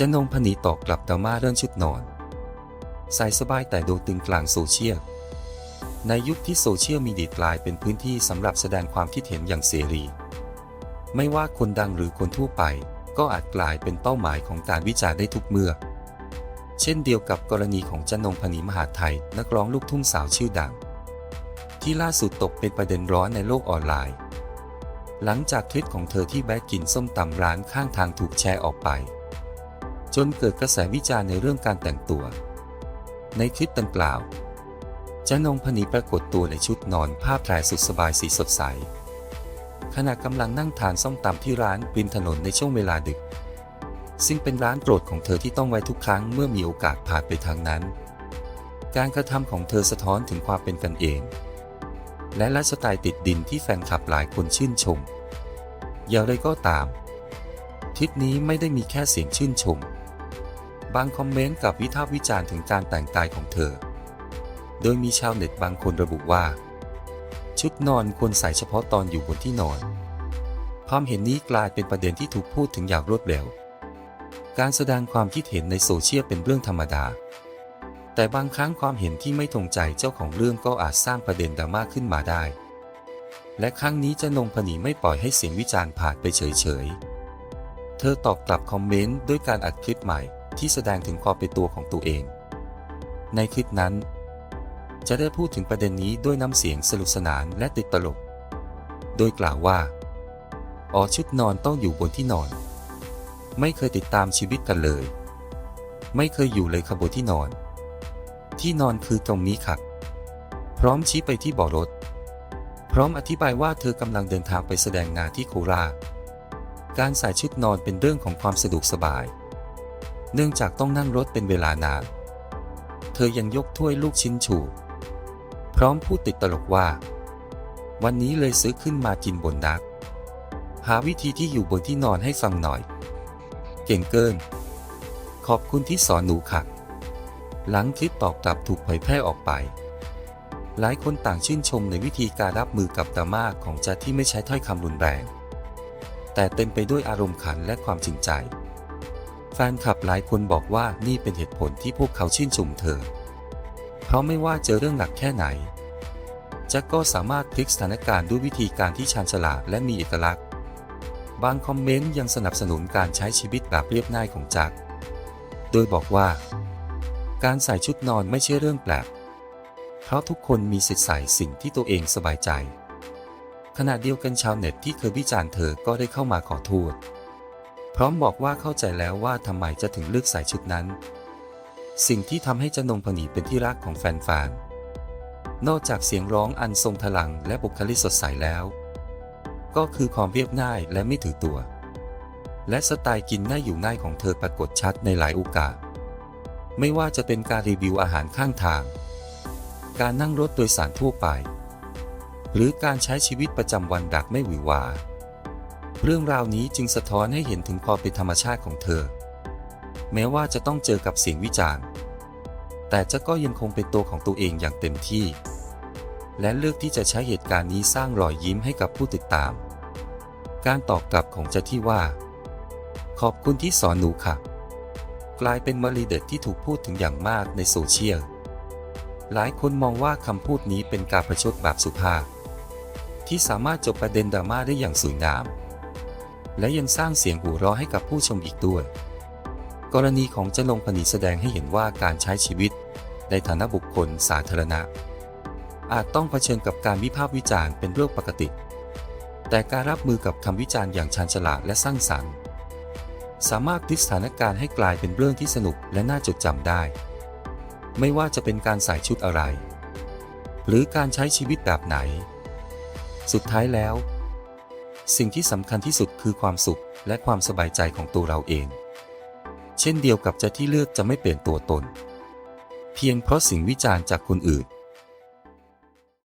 จนงพนีตอบกลับดราม่าเรื่องชุดนอน ใส่สบายแต่โดนตึงกลางโซเชียล ในยุคที่โซเชียลมีเดียกลายเป็นพื้นที่สำหรับแสดงความคิดเห็นอย่างเสรี ไม่ว่าคนดังหรือคนทั่วไป ก็อาจกลายเป็นเป้าหมายของการวิจารณ์ได้ทุกเมื่อ เช่นเดียวกับกรณีของจันงพนีมหาไทย นักร้องลูกทุ่งสาวชื่อดัง ที่ล่าสุดตกเป็นประเด็นร้อนในโลกออนไลน์ หลังจากคลิปของเธอที่แวะกินส้มตำร้านข้างทางถูกแชร์ออกไป จนเกิดกระแสวิจารณ์ในเรื่องการแต่งตัว ในคลิปดังกล่าวจนงพนีปรากฏตัวในชุดนอนผ้าแพรสุดสบายสีสดใส ขณะกำลังนั่งทานส้มตำที่ร้านริมถนนในช่วงเวลาดึก ซึ่งเป็นร้านโปรดของเธอที่ต้องไว้ทุกครั้งเมื่อมีโอกาสผ่านไปทางนั้น การกระทำของเธอสะท้อนถึงความเป็นกันเอง และลฟ์สไตล์ติดดินที่แฟนคลับหลายคนชื่นชม อย่างไรก็ตาม ทริปนี้ไม่ได้มีแค่เสียงชื่นชมางคอมเมนต์กับวิพากษ์วิจารณ์ถึงการแต่งกายของเธอ โดยมีชาวเน็ตบางคนระบุว่า ชุดนอนควรใส่เฉพาะตอนอยู่บนที่นอน ความเห็นนี้กลายเป็นประเด็นที่ถูกพูดถึงอย่างรวดเร็ว การแสดงความคิดเห็นในโซเชียลเป็นเรื่องธรรมดา แต่บางครั้งความเห็นที่ไม่ตรงใจเจ้าของเรื่องก็อาจสร้างประเด็นดราม่าขึ้นมาได้ และครั้งนี้จะนงพนีไม่ปล่อยให้เสียงวิจารณ์ผ่านไปเฉยๆ เธอตอบกลับคอมเมนต์ด้วยการอัดคลิปใหม่ ที่แสดงถึงความเป็นตัวของตัวเอง ในคลิปนั้น จะได้พูดถึงประเด็นนี้ด้วยน้ำเสียงสนุกสนานและติดตลก โดยกล่าวว่า อ๋อชุดนอนต้องอยู่บนที่นอน ไม่เคยติดตามชีวิตกันเลย ไม่เคยอยู่เลยขบวนที่นอน ที่นอนคือตรงนี้ครับ พร้อมชี้ไปที่เบ่อรถ พร้อมอธิบายว่าเธอกำลังเดินทางไปแสดงงานที่โคราชการใส่ชุดนอนเป็นเรื่องของความสะดวกสบาย เนื่องจากต้องนั่งรถเป็นเวลานาน เธอยังยกถ้วยลูกชิ้นฉูพร้อมพูดติดตลกว่า วันนี้เลยซื้อขึ้นมากินบนนัก หาวิธีที่อยู่บนที่นอนให้ฟังหน่อย เก่งเกิน ขอบคุณที่สอนหนูค่ะ หลังคลิปตอบกลับถูกเผยแพร่ออกไป หลายคนต่างชื่นชมในวิธีการรับมือกับดราม่าของจัดที่ไม่ใช้ถ้อยคำรุนแรง แต่เต็มไปด้วยอารมณ์ขันและความจริงใจ ฟนคลับหลายคนบอกว่านี่เป็นเหตุผลที่พวกเขาชื่นชมเธอ เพราะไม่ว่าเจอเรื่องหนักแค่ไหนจ็คก็สามารถพลิกสถานการณ์ด้วยวิธีการที่ชาญฉลาดและมีเอกลักษณ์ บางคอมเมนต์ยังสนับสนุนการใช้ชีวิตแบบเรียบง่ายของจ็คโดยบอกว่า การใส่ชุดนอนไม่ใช่เรื่องแปลก เพราะทุกคนมีสิทธิ์ใส่สิ่งที่ตัวเองสบายใจ ขณะเดียวกันชาวเน็ตที่เคยวิจารณ์เธอก็ได้เข้ามาขอโทษ พร้อมบอกว่าเข้าใจแล้วว่าทำไมจะถึงเลือกใส่ชุดนั้น สิ่งที่ทำให้จนงพนีเป็นที่รักของแฟนๆนอกจากเสียงร้องอันทรงพลังและบุคลิกสดใสแล้ว ก็คือความเรียบง่ายและไม่ถือตัว และสไตล์กินง่ายอยู่ง่ายของเธอปรากฏชัดในหลายโอกาส ไม่ว่าจะเป็นการรีวิวอาหารข้างทาง การนั่งรถโดยสารทั่วไป หรือการใช้ชีวิตประจำวันแบบไม่หวือหวา เรื่องราวนี้จึงสะท้อนให้เห็นถึงความเป็นธรรมชาติของเธอ แม้ว่าจะต้องเจอกับเสียงวิจารณ์ แต่เจ้าก็ยังคงเป็นตัวของตัวเองอย่างเต็มที่ และเลือกที่จะใช้เหตุการณ์นี้สร้างรอยยิ้มให้กับผู้ติดตาม การตอบกลับของเจ้าที่ว่า ขอบคุณที่สอนหนูค่ะ กลายเป็นวลีเด็ดที่ถูกพูดถึงอย่างมากในโซเชียล หลายคนมองว่าคำพูดนี้เป็นการประชดแบบสุภาพที่สามารถจบประเด็นดราม่าได้อย่างสวยงาม และยังสร้างเสียงหัวเราะให้กับผู้ชมอีกด้วย กรณีของจนงพนีแสดงให้เห็นว่าการใช้ชีวิต ในฐานะบุคคลสาธารณะ อาจต้องเผชิญกับการวิพากษ์วิจารณ์เป็นเรื่องปกติ แต่การรับมือกับคำวิจารณ์อย่างชาญฉลาดและสร้างสรรค์ สามารถพลิกสถานการณ์ให้กลายเป็นเรื่องที่สนุกและน่าจดจำได้ ไม่ว่าจะเป็นการใส่ชุดอะไร หรือการใช้ชีวิตแบบไหน สุดท้ายแล้ว สิ่งที่สำคัญที่สุดคือความสุขและความสบายใจของตัวเราเอง เช่นเดียวกับจะที่เลือกจะไม่เปลี่ยนตัวตน เพียงเพราะสิ่งวิจารณ์จากคนอื่น